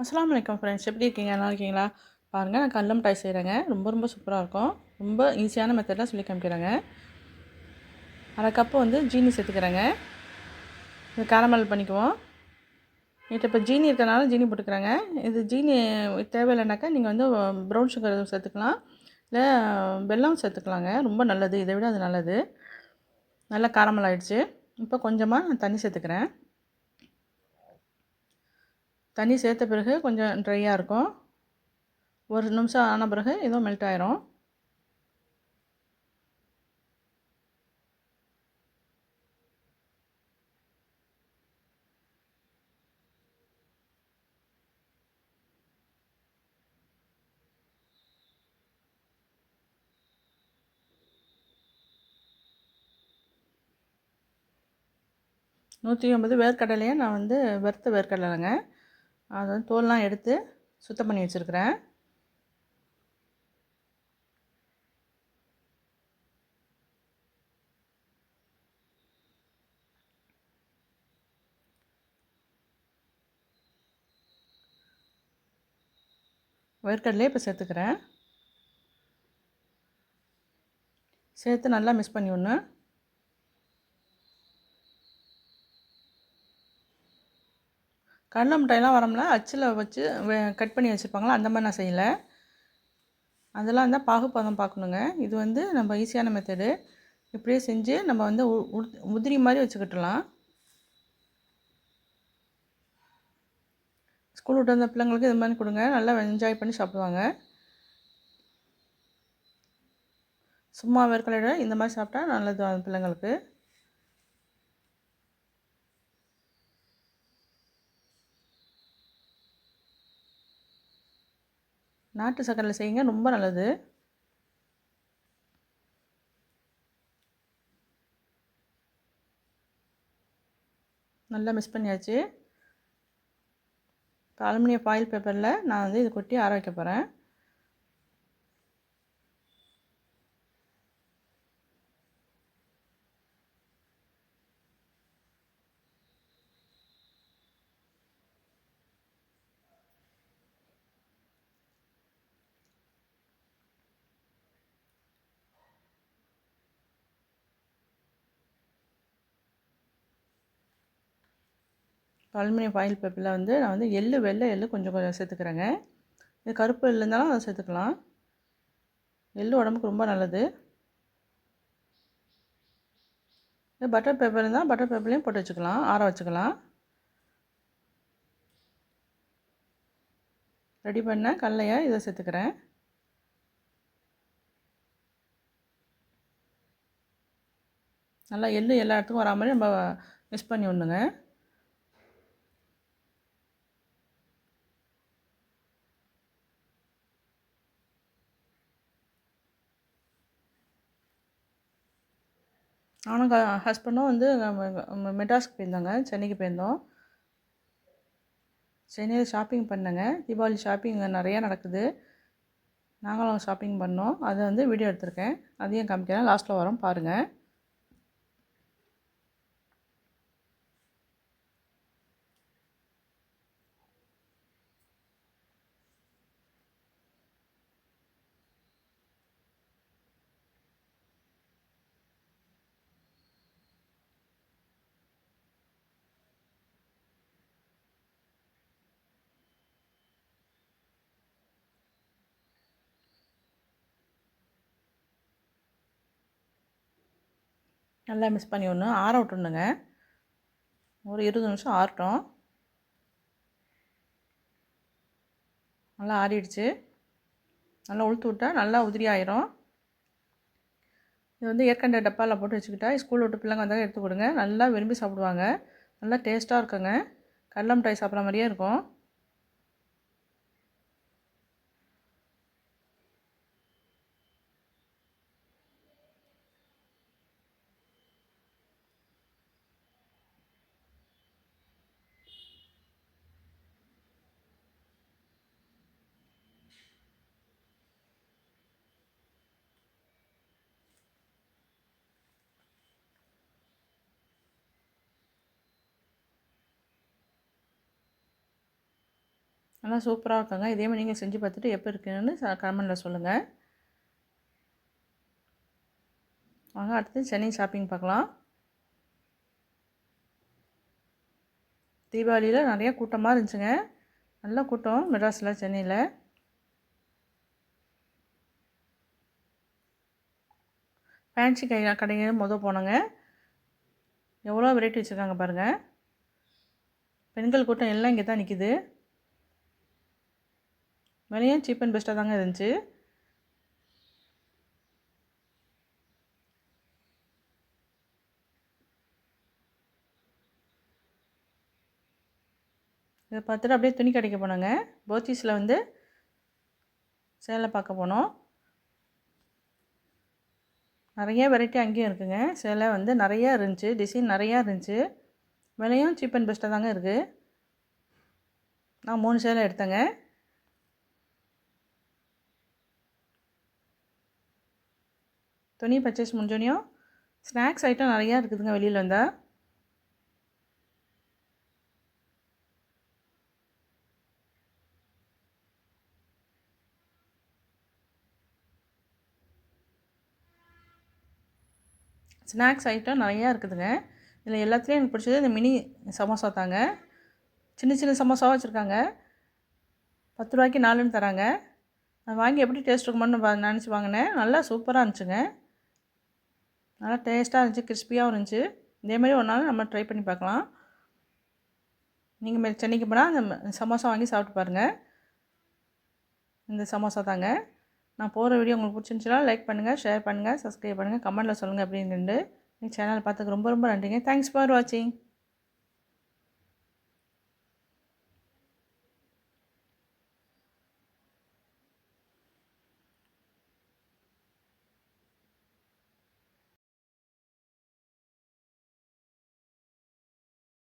அஸ்லாம் வலைக்கம் ஃப்ரெண்ட்ஸ் எப்படி இருக்கீங்க? நல்லா இருக்கீங்களா? பாருங்கள் நான் கல்லம் டாய் செய்கிறேங்க ரொம்ப ரொம்ப சூப்பராக இருக்கும். ரொம்ப ஈஸியான மெத்தடில் சொல்லி காமிக்கிறேங்க. அரை கப்பு வந்து ஜீனி சேர்த்துக்கிறேங்க. இது கேரமல் பண்ணிக்குவோம். நேற்று இப்போ ஜீனி இருக்கனால ஜீனி போட்டுக்கிறேங்க. இது ஜீனி தேவையில்லைனாக்கா நீங்கள் வந்து ப்ரௌன் சுகர் சேர்த்துக்கலாம். இல்லை வெல்லம் சேர்த்துக்கலாங்க. ரொம்ப நல்லது. இதை விட அது நல்லது. நல்லா காரமல் ஆயிடுச்சு. இப்போ கொஞ்சமாக நான் தண்ணி சேர்த்துக்கிறேன். தண்ணி சேர்த்த பிறகு கொஞ்சம் ட்ரையாக இருக்கும். ஒரு நிமிஷம் ஆன பிறகு இதுவும் மெல்ட் ஆயிரும். நூற்றி ஐம்பது வேர்க்கடலையை நான் வந்து வறுத்த வேர்க்கடலைங்க. அதாவது வந்து தோல்லாம் எடுத்து சுத்தம் பண்ணி வச்சுருக்கிறேன். வேர்க்கடலையே இப்போ சேர்த்துக்கிறேன். சேர்த்து நல்லா மிக்ஸ் பண்ணி ஒன்று கடலை மிட்டாயெல்லாம் வரோம்ல அச்சில் வச்சு கட் பண்ணி வச்சுருப்பாங்களா அந்த மாதிரி நான் செய்யலை. அதெல்லாம் இருந்தால் பாகுபாதம் பார்க்கணுங்க இது வந்து நம்ம ஈஸியான மெத்தடு இப்படியே செஞ்சு நம்ம வந்து உதிரி மாதிரி வச்சுக்கிட்டலாம். ஸ்கூல் விட்டு வந்த பிள்ளைங்களுக்கு இது மாதிரி கொடுங்க. நல்லா என்ஜாய் பண்ணி சாப்பிடுவாங்க. சும்மா வேர்க்கலையோட இந்த மாதிரி சாப்பிட்டா நல்லது அந்த பிள்ளைங்களுக்கு. நாட்டு சக்கரையில் செய்யுங்க ரொம்ப நல்லது. நல்லா மிக்ஸ் பண்ணியாச்சு. இப்போ அலுமினிய ஃபாயில் பேப்பரில் நான் வந்து இது கொட்டி ஆற வைக்க போகிறேன் அலுமினியம் ஃபாயில் பேப்பரில் வந்து நான் வந்து எள்ளு வெள்ளை எள்ளு கொஞ்சம் கொஞ்சம் சேர்த்துக்கிறேங்க. இது கருப்பு எள்ளு இருந்தாலும் அதை சேர்த்துக்கலாம். எள்ளு உடம்புக்கு ரொம்ப நல்லது. இது பட்டர் பேப்பர் இருந்தால் பட்டர் பேப்பர்லேயும் போட்டு வச்சுக்கலாம். ஆற வச்சுக்கலாம். ரெடி பண்ண கடலையை இதை சேர்த்துக்கிறேன். நல்லா எள்ளு எல்லா இடத்துக்கும் வரா மாதிரி நம்ம மிக்ஸ் பண்ணி விடணுங்க. நானும் ஹஸ்பண்டும் வந்து மெட்ராஸ்க்கு போயிருந்தோங்க சென்னைக்கு போயிருந்தோம். சென்னையில் ஷாப்பிங் பண்ணேங்க. தீபாவளி ஷாப்பிங் நிறையா நடக்குது. நாங்களும் ஷாப்பிங் பண்ணோம். அதை வந்து வீடியோ எடுத்திருக்கேன். அதையும் காமிக்கிறேன். லாஸ்ட்டில் வரோம் பாருங்கள் நல்லா மிக்ஸ் பண்ணி ஒன்று ஆற விட்டுணுங்க ஒரு இருபது நிமிஷம் ஆறட்டும். நல்லா ஆறிடுச்சு. நல்லா உளுத்து விட்டால் நல்லா உதிரி ஆயிரும். இது வந்து ஏற்கண்ட டப்பாவில் போட்டு வச்சுக்கிட்டா ஸ்கூல் விட்டு பிள்ளைங்க வந்தால் எடுத்து கொடுங்க. நல்லா விரும்பி சாப்பிடுவாங்க. நல்லா டேஸ்ட்டாக இருக்குங்க. கடலை மிட்டாய் சாப்பிட்ற மாதிரியே இருக்கும். நல்லா சூப்பராக இருக்குங்க. இதே மாதிரி நீங்கள் செஞ்சு பார்த்துட்டு எப்போ இருக்குன்னு கமெண்டில் சொல்லுங்கள் வாங்க அடுத்து சென்னை ஷாப்பிங் பார்க்கலாம். தீபாவளியில் நிறைய கூட்டமாக இருந்துச்சுங்க. நல்ல கூட்டம் மெட்ராஸில் சென்னையில். ஃபேன்சி கை கடைங்க மொதல் போனோங்க. எவ்வளோ வெரைட்டி வச்சுருக்காங்க பாருங்கள் பெண்கள் கூட்டம் எல்லாம் இங்கே தான் நிற்கிது விலையும் சீப் அண்ட் பெஸ்ட்டாக தாங்க இருந்துச்சு. இதை பார்த்துட்டு அப்படியே துணி கடைக்கு போனோங்க. போத்தீஸில் வந்து சேலை பார்க்க போனோம். நிறைய வெரைட்டி அங்கேயும் இருக்குங்க. சேலை வந்து நிறையா இருந்துச்சு. டிசைன் நிறையா இருந்துச்சு. விலையும் சீப் அண்ட் பெஸ்ட்டாக தாங்க இருக்குது நான் மூணு சேலை எடுத்தேங்க. துணி பர்ச்சேஸ் முடிஞ்சோனையும் ஸ்நாக்ஸ் ஐட்டம் நிறையா இருக்குதுங்க வெளியில் வந்தால் ஸ்நாக்ஸ் ஐட்டம் நிறையா இருக்குதுங்க. இதில் எல்லாத்துலேயும் எனக்கு பிடிச்சது இந்த மினி சமோசா தாங்க. சின்ன சின்ன சமோசாவாக வச்சுருக்காங்க. பத்து ரூபாய்க்கு நாலுன்னு தராங்க. நான் வாங்கி எப்படி டேஸ்ட் இருக்குமோன்னு நினச்சி வாங்கினேன். நல்லா சூப்பராக இருந்துச்சுங்க. நல்லா டேஸ்ட்டாக இருந்துச்சு கிறிஸ்பியாகவும் இருந்துச்சு. இதேமாதிரி ஒரு நாள் நம்ம ட்ரை பண்ணி பார்க்கலாம். நீங்கள் மாரி சென்னைக்கு போனால் அந்த சமோசா வாங்கி சாப்பிட்டு பாருங்கள் இந்த சமோசா தாங்க. நான் போகிற வீடியோ உங்களுக்கு பிடிச்சிருந்துச்சுன்னா லைக் பண்ணுங்கள் ஷேர் பண்ணுங்கள் சப்ஸ்கிரைப் பண்ணுங்கள் கமெண்ட்டில் சொல்லுங்கள் அப்படின்னு சேனல் பார்த்துக்கு ரொம்ப ரொம்ப நன்றிங்க. தேங்க்ஸ் ஃபார் வாட்சிங்